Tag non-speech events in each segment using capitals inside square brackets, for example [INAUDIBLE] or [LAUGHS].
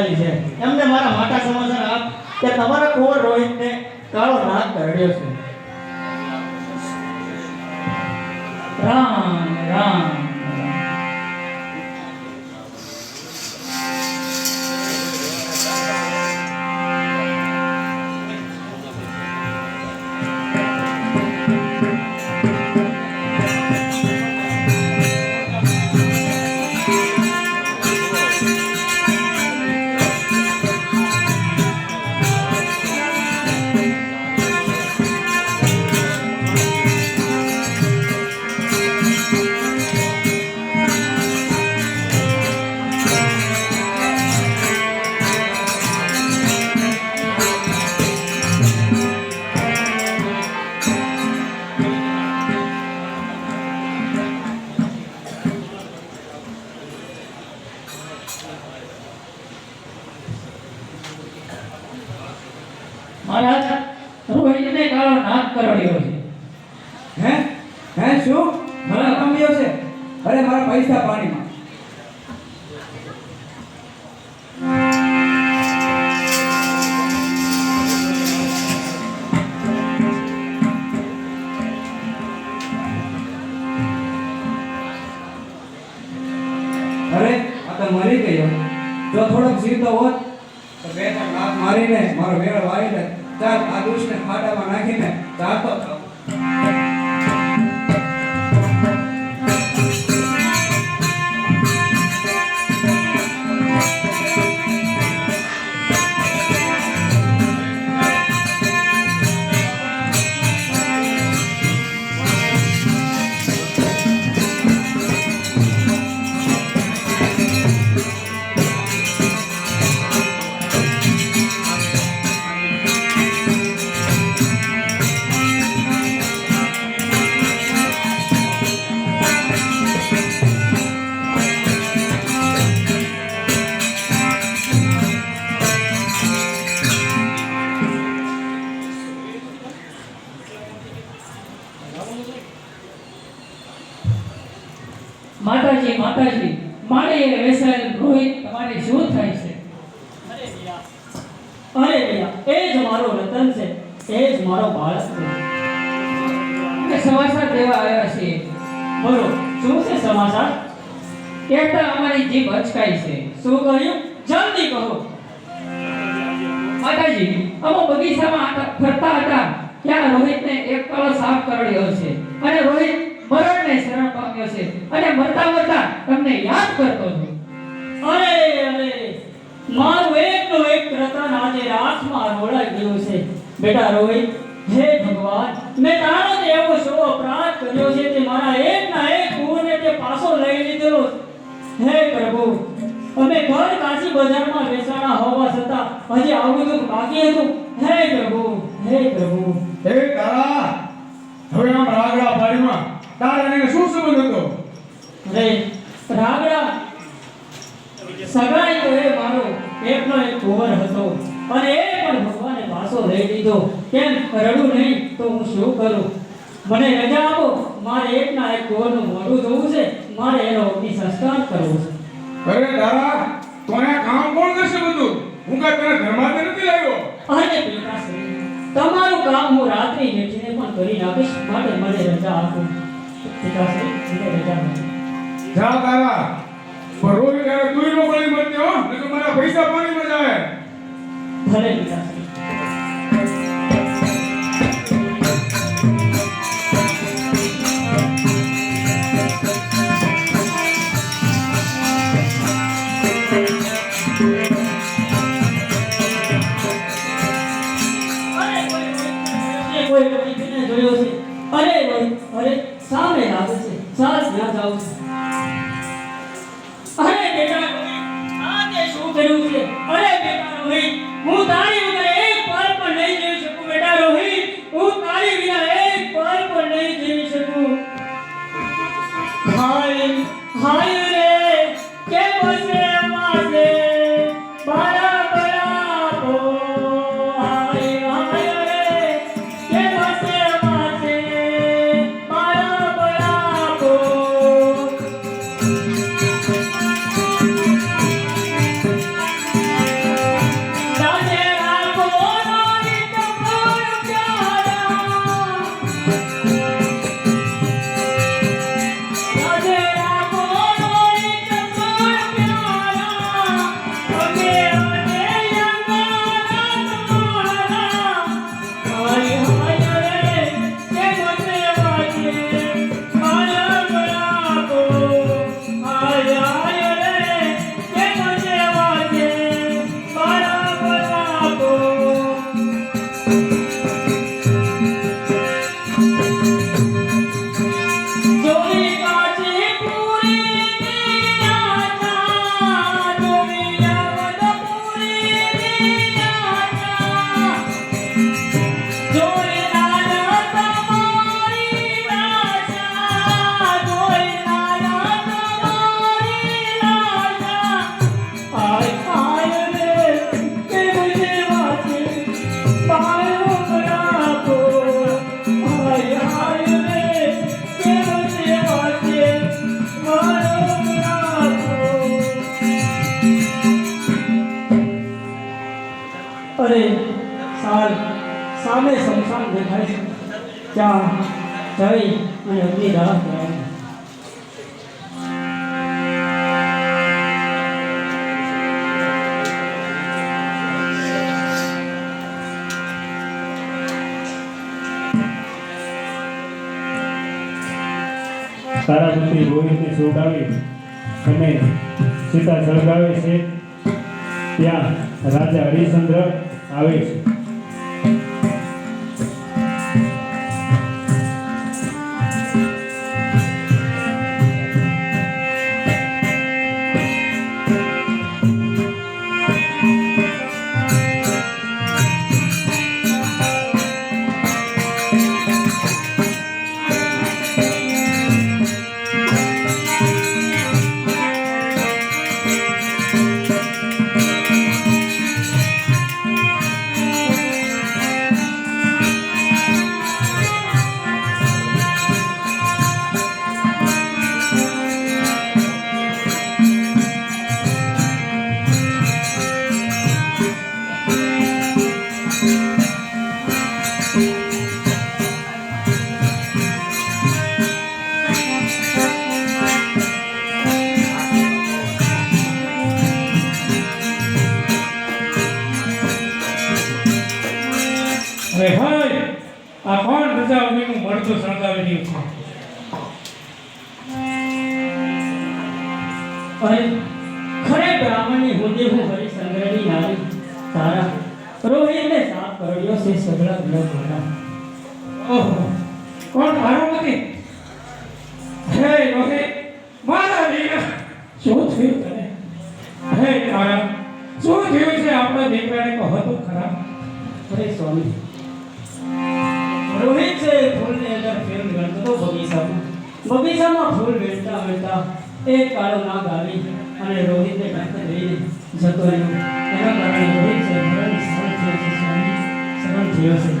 બેસાડેલી છે. એમને મારા માતા સમાચાર આપ કે તમારા કુંવર રોહિતને કાળો નાગ કરડ્યો છે. પૈસા પાણીમાં. અરે, આ તો મરી ગયો જો થોડોક જીવતો હોત, તો બે મારીને મારો વેળ વાળીને ચાર આ દુષ્ટને ખાડામાં નાખીને ચાલતો થાવ સમાચાર? કહેતા અમારી જીભ અચકાઈ છે. શું કહ્યું? જલ્દી કહો. માતાજી અમે બગીચામાં ફરતા હતા. ત્યાં રોહિતને એક કાળો સાફ કરડ્યો છે. અને રોહિત મરણને શરણ પામ્યો છે. અને મરતા મરતા તમને યાદ કરતો હતો અરે અરે, મારું એકનો એક રતન આજે રાતમાં રોળાઈ ગયું છે. બેટા રોહિત, હે ભગવાન, મેં તારો જ એવો શો અપરાધ કર્યો છે તે મારા એક કુંવરને તે પાછો લઈ લીધેલો હે પ્રભુ અમે ઘર કાશી બજારમાં બેસાણા હોવા છતાં હજી આવું દુઃખ બાકી હતું. હે પ્રભુ હે પ્રભુ. હે તારા. હવે આમ રાગડા પાડીમાં. તારા એને શું સંબંધ હતો? રે રાગડા સગાઈ તો એ મારો એકનો એક કુંવર હતો. અને એ પણ ભગવાને પાછો લઈ લીધો. કેમ રડું નહીં તો હું શું કરું? મને રજા આપો. મારે એકના એક કુંવરનું મોઢું જોવું છે. મારે એનો અગ્નિ સંસ્કાર કરવો છે. અરે દાદા તો કામ કોણ કરશે બધું? હું કાંઈ તને ધર્માતે નથી લાવ્યો અને પિતાશ્રી તમારું કામ હું રાત્રિ બેઠીને પણ કરી નાખીશ. માટે મને રજા આપો. પિતાશ્રી મને રજા નથી જા તારા પણ રોજ તુંય નો બળી મરતી હો નકર મારા પૈસા પાણીમાં જાય. ભલે પિતાશ્રી ત્યાં જઈ અને અગ્નિ દાહ કરાય તારાપતિ રોહિતને સોડાવી અને સીતા સળગાવે છે ત્યાં રાજા હરિશ્ચંદ્ર આવે છે ભાઈ આ કોણ રજા વગરનું મળતું સળગાવી રહ્યું છે. અરે ખરે બ્રાહ્મણની હોદે હું હરિશંકરની નારી તારા રોહિતને સાફ કર્યો છે સગળા ગ્રહ મારા ઓહો કોણ પાર્વતી હે રોહે મારા દીકરા શું થયું તને? હે તારા શું થયું છે? આપણા દીકરાને કહો તો ખરા. અરે સ્વામી હતો બગીચામાં બગીચામાં ફૂલ વેચતા વેચતા એક કાળો નાગ આવી અને રોહિતને ટંક લઈને જતો રહ્યો. એના કારણે રોહિત છે મરણ સરળ થયો છે, સ્વામી સરળ થયો છે.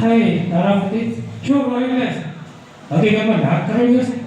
હે તારાપતિ શું રોહિતને હકીકતમાં નાક કરાવ્યો છે?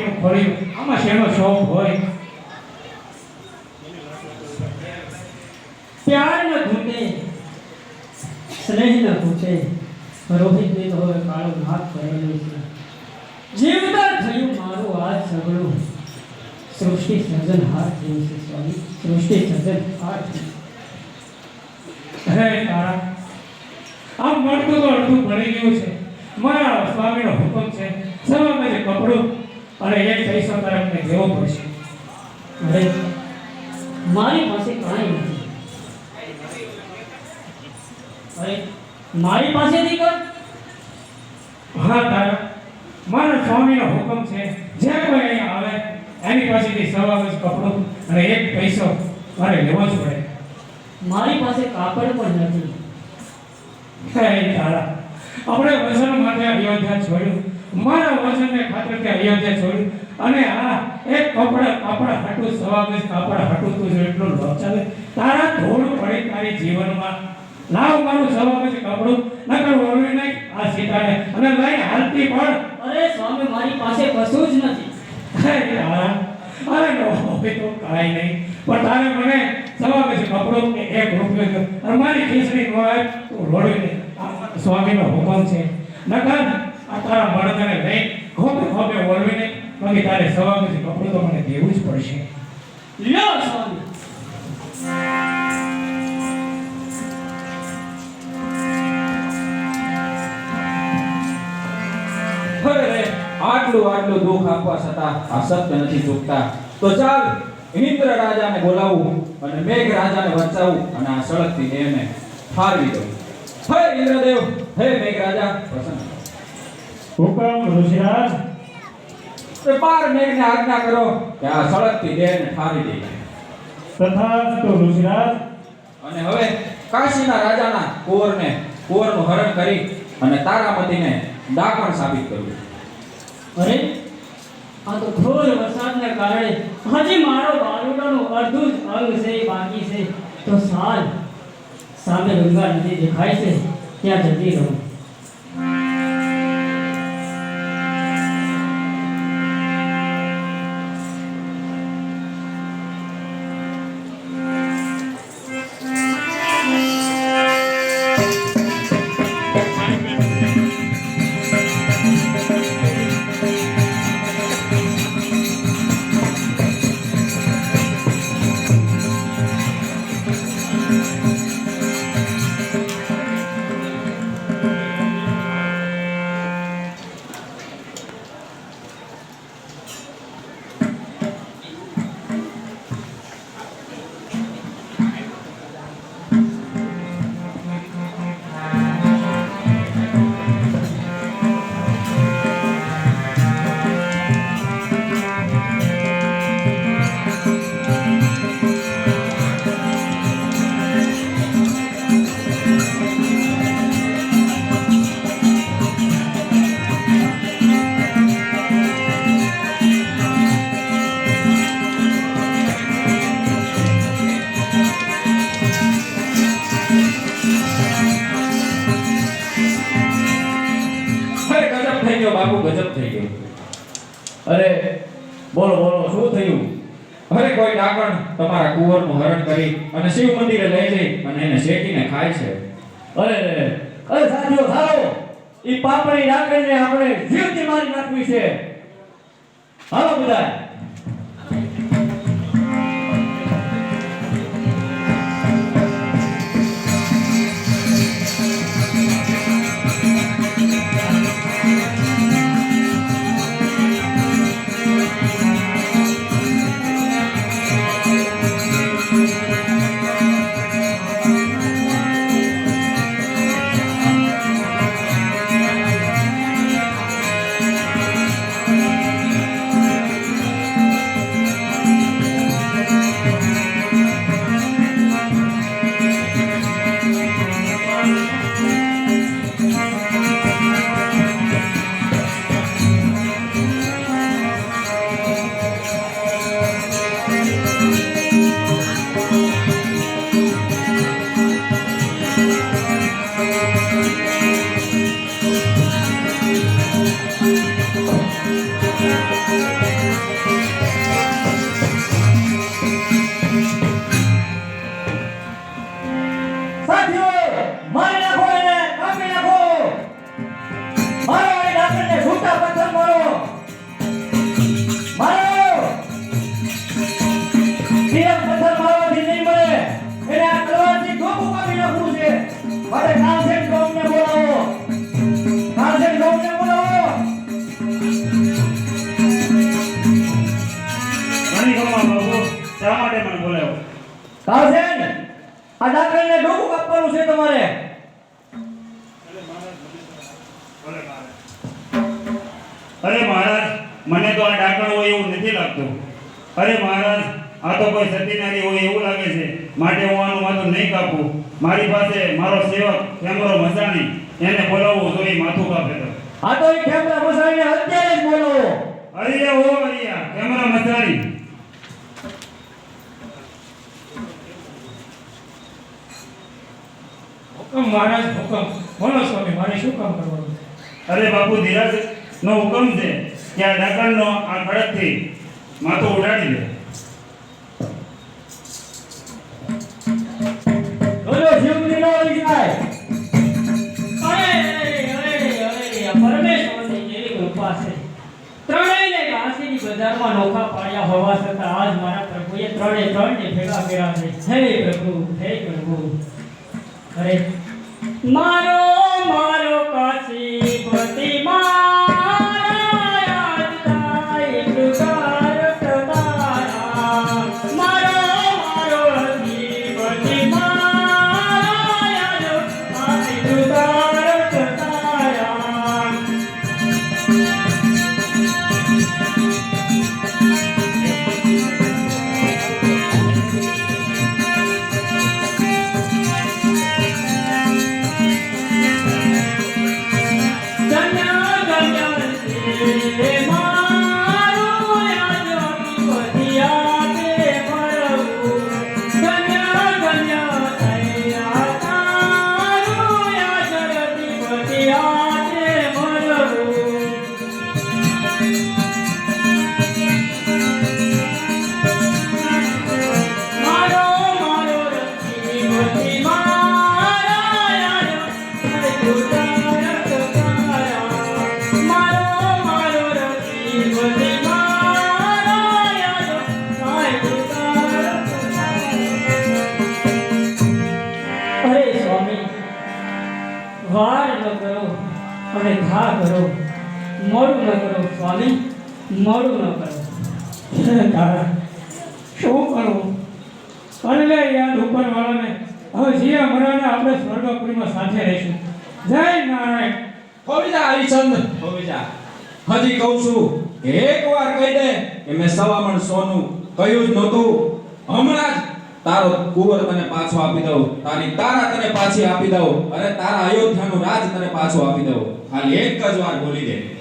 પાછી ખોલ્યું આમાં શેનો શોખ હોય? પ્યાર ન ઘૂંટે સ્નેહ ન ઘૂંટે રોહિતને તો હવે કાળો નાગ કરેલો છે. જીવતર થયું મારું આ સગળું. સૃષ્ટિ સર્જન હાથ થયું છે સ્વામી. સૃષ્ટિ સર્જન હાથ. હે તારા આમ મળતું તો અડધું ભણી ગયું છે. મારા સ્વામીનો હુકમ છે. સવારમાં મારે કપડું અને એને પૈસો તારે અમને દેવો પડશે અરે મારી પાસે કાંઈ નથી. અરે મારી પાસેથી દીકર હા તારા. મારા સ્વામીનો હુકમ છે જે કોઈ અહીંયા આવે એની પાસેથી સવાગજ કપડું અને એક પૈસો મારે લેવો જ પડે. મારી પાસે કાપડ પણ નથી. હે તારા. આપણે વચન માટે અયોધ્યા છોડ્યું. મારા વચનને ખાતર તે અયોધ્યા છોડ્યું અને આ એક કપડા કાપડ હાટું સવાગજ કાપડ હાટું તું જો એટલું લોચાવે તારા ધોળ પડે તારી જીવનમાં. લાવ મારું સવાગજ કપડું નકર ઓળવી નહીં આ સીતાને. અને લઈ હાલતી પણ. અરે સ્વામી મારી પાસે કશું જ નથી. અરે નો હવે તો કાંઈ નહીં. પણ તારે મને સવા પછી કપડો કે એક રૂપિયો. અને મારી ખીચડી નો આવે તો રોડવી આ સ્વામીનો હુકમ છે. નકર આ તારા મળદને લઈ ખોબે ખોબે ઓળવીને બાકી તારે સવા પછી કપડું તો મને દેવું જ પડશે. લ્યો સ્વામી આટલું આટલું દુઃખ આપવા છતાં આ સત્ય નથી ચૂકતા. તો ચાલ ઇન્દ્ર રાજાને બોલાવું અને મેઘ રાજાને વચાવું અને આ સળગતી એને ઠારવી દઉં. હે ઇન્દ્રદેવ હે મેઘ રાજા પ્રસન્ન. હુકમ ઋષિરાજ એ બાર મેઘને આજ્ઞા કરો. કે આ સળગતી દેહને ઠારી દે. તથા તો ઋષિરાજ અને હવે કાશીના રાજાના કુંવરને કુંવરનું હરણ કરી અને તારામતીને ડાકણ સાબિત કર્યું. અરે આ તો ઘોર વરસાદને કારણે હજી મારો બાલુડાનું અડધું જ અંગ છે એ બાકી છે. તો સાલ સામે ગંગા નદી દેખાય છે ત્યાં જતી રહું. મંદિરે લઈ જઈ અને એને શેકીને ખાય છે. અરે અરે સાથીઓ, સારો. ઈ પાપડી રાખીને આપણે જીવતી મારી નાખવી છે. હાલો બધા મહારાજ હુકમ. બોલો સ્વામી મારે શું કામ કરવાનું? અરે બાપુ ધીરાજ નો હુકમ છે. કે આ ડાકણનો આ ખડકથી માથો ઉડાડી દે નો બજારમાં નોખા પાડ્યા હોવા છતાં આજ મારા પ્રભુએ ત્રણે ત્રણને ભેગા કર્યા છે. તમારા ન કરો સ્વામી મોડું ન કરો તારા શું કરવું કરી લે યાદ ઉપરવાળાને હવે જીયા મરાને આપણે સ્વર્ગપુરીમાં સાથે રહીશું. જય નારાયણ. કવિતા હરિચંદ. કવિતા હજી કહું છું એક એકવાર કહી દે કે મેં સવામણ સોનું કહ્યું જ નહોતું. હમણાં જ તારો કુંવર તને પાછો આપી દઉં. તારી તારા તને પાછી આપી દઉં. અને તારા અયોધ્યાનું રાજ તને પાછું આપી દઉં. ખાલી એક જ વાર બોલી દે.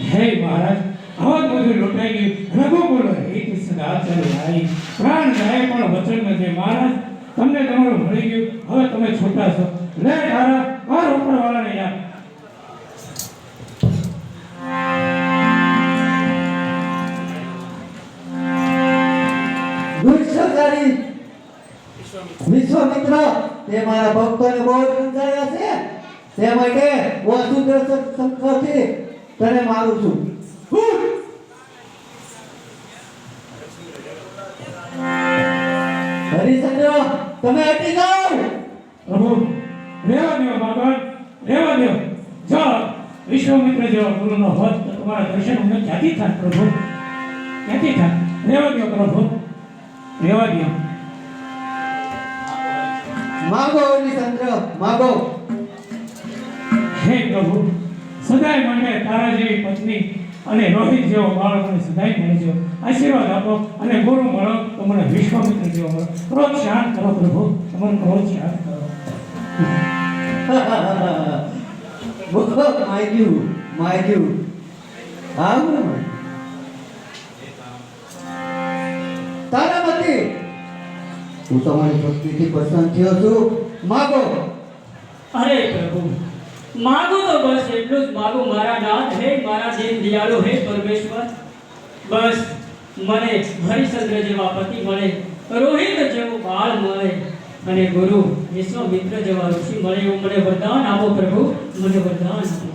હે મહારાજ, આવા બધું લોટાઈ ગયું. રઘુ બોલો, હે સદા આચાર્ય ભાઈ. પ્રાણ જાય પણ વચન નથી. મહારાજ, તમને તમારું મળી ગયું. હવે તમે છૂટા છો. લે તારા, માર ઉપર વાળાને યાદ વિશ્વામિત્ર, તે મારા ભક્તોને બહુ સમજાયા છે. તે માટે વસુદેવ શંકરથી તને મારું છું. હરિચંદ્ર તમે હટી જાઓ. પ્રભુ રેવા દો ભગવાન રેવા દો જો વિશ્વમિત્ર જેવા ગુરુનો હોત તમારા દર્શન અમને ક્યાંથી થાય પ્રભુ? ક્યાંથી થાય? રેવા દો પ્રભુ. રેવા દો માગો હરિચંદ્ર માગો. હે પ્રભુ સદાય માટે તારા જેવી પત્ની અને રોહિત જેવો બાળક મને સદાય મળજો આશીર્વાદ આપો અને ગુરુ મળો તો મને વિશ્વામિત્ર જેવો મળો. રોજ શાંત કરો પ્રભુ. તમારું રોજ શાંત કરો. માગ્યું માગ્યું આવું તારા મતે હું તમારી ભક્તિથી પસંદ થયો છું. માગો. અરે પ્રભુ માગું તો બસ એટલું જ માગો, મારા નાથ હે, મારા દીન દયાળુ હે પરમેશ્વર. બસ, મને હરિચંદ્ર જેવા પતિ મળે, રોહિત જેવું બાળ મળે, અને ગુરુ વિશ્વમિત્ર જેવા ઋષિ મળે એવું મને વરદાન આપો પ્રભુ, મને વરદાન આપો.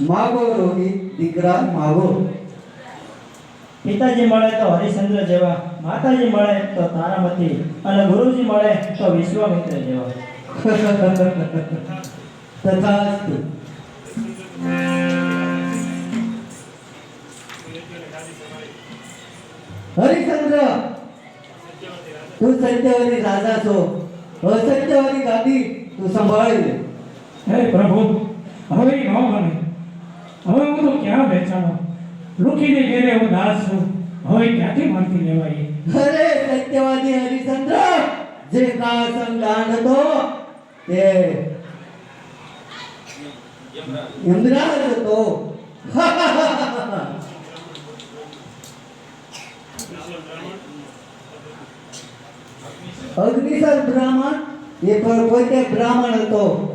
માગો રોગી દીકરા માગો. પિતાજી મળે તો હરિશ્ચંદ્ર જેવા માતાજી મળે તો તારામતી અને ગુરુજી મળે તો વિશ્વામિત્ર જેવા. [LAUGHS] તથાસ્તુ. હરિશ્ચંદ્ર તું સત્યવાદી રાજા છો. અસત્યવાદી ગાદી તું સંભાળી લે. હે પ્રભુ હવે ન મને હવે હું તો ક્યાં બેચાણો લુખીને ઘેરે હું દાસ છું. હવે ક્યાંથી માનથી લેવાય અરે, સત્યવાદી હરિચંદ્ર, જે કા સંગાન હતો, તે યમરાજ હતો. અગ્નિસર બ્રાહ્મણ, એ પણ પોતે બ્રાહ્મણ હતો.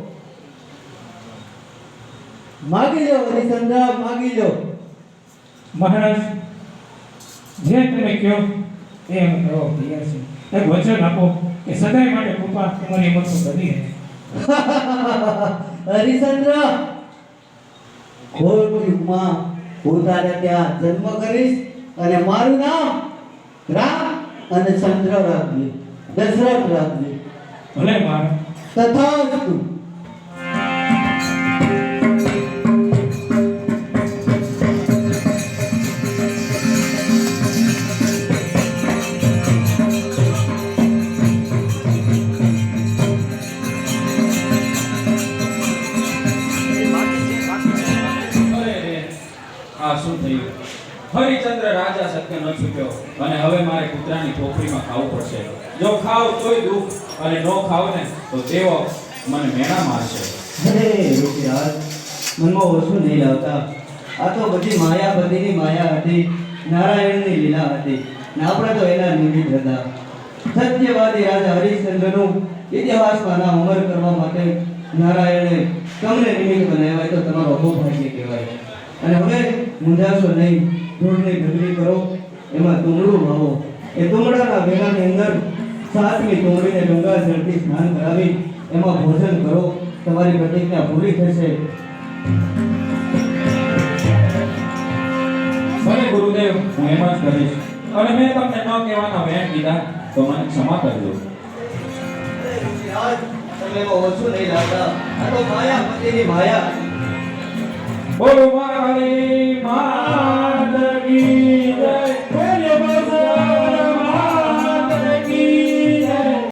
માગી લો હરિચંદ્ર માગી લો. મહારાજ જે તમે કહો એ હું કરવા તૈયાર છું. એક વચન આપો કે સદાય માટે કૃપા તમારી મનસો બની રહે. [LAUGHS] હરિચંદ્ર ખોટ યુગમાં હું તારે ત્યાં જન્મ કરીશ અને મારું નામ રામ અને ચંદ્ર રાખજે દશરથ રાખજે. ભલે મહારાજ. તથાસ્તુ તોય દુઃખ અને નો ખાવ ને તો દેવો મને મેણા મારશે. અરે ઋષિરાજ મનમાં ઓછું નહીં લાવતા. આ તો બધી માયાપતિની માયા હતી, નારાયણની લીલા હતી ને આપણે તો એના નિમિત્ત હતા. સત્યવાદી રાજા હરિશ્ચંદ્રનું ઇતિહાસમાં નામ અમર કરવા માટે નારાયણે તમને નિમિત્ત બનાવ્યા તો તમારો અહોભાગ્ય કહેવાય. અને હવે મૂંઝાશો નહીં, ધૂળની ઢગલી કરો, એમાં ડુંગળું વાવો. એ ડુંગળાના વેલાની અંદર સાતમી ડુંગળીને ગંગાજળથી સ્નાન કરાવી એમાં ભોજન કરો તમારી પ્રતિજ્ઞા પૂરી થશે. ભલે ગુરુદેવ હું એમ જ કરીશ. અને મેં તમને ન કહેવાના વેણ કીધા તો મને ક્ષમા કરજો. તમે ઓછું નહીં લાગતા આ તો માયા પતિની માયા બોલો મારી માદગી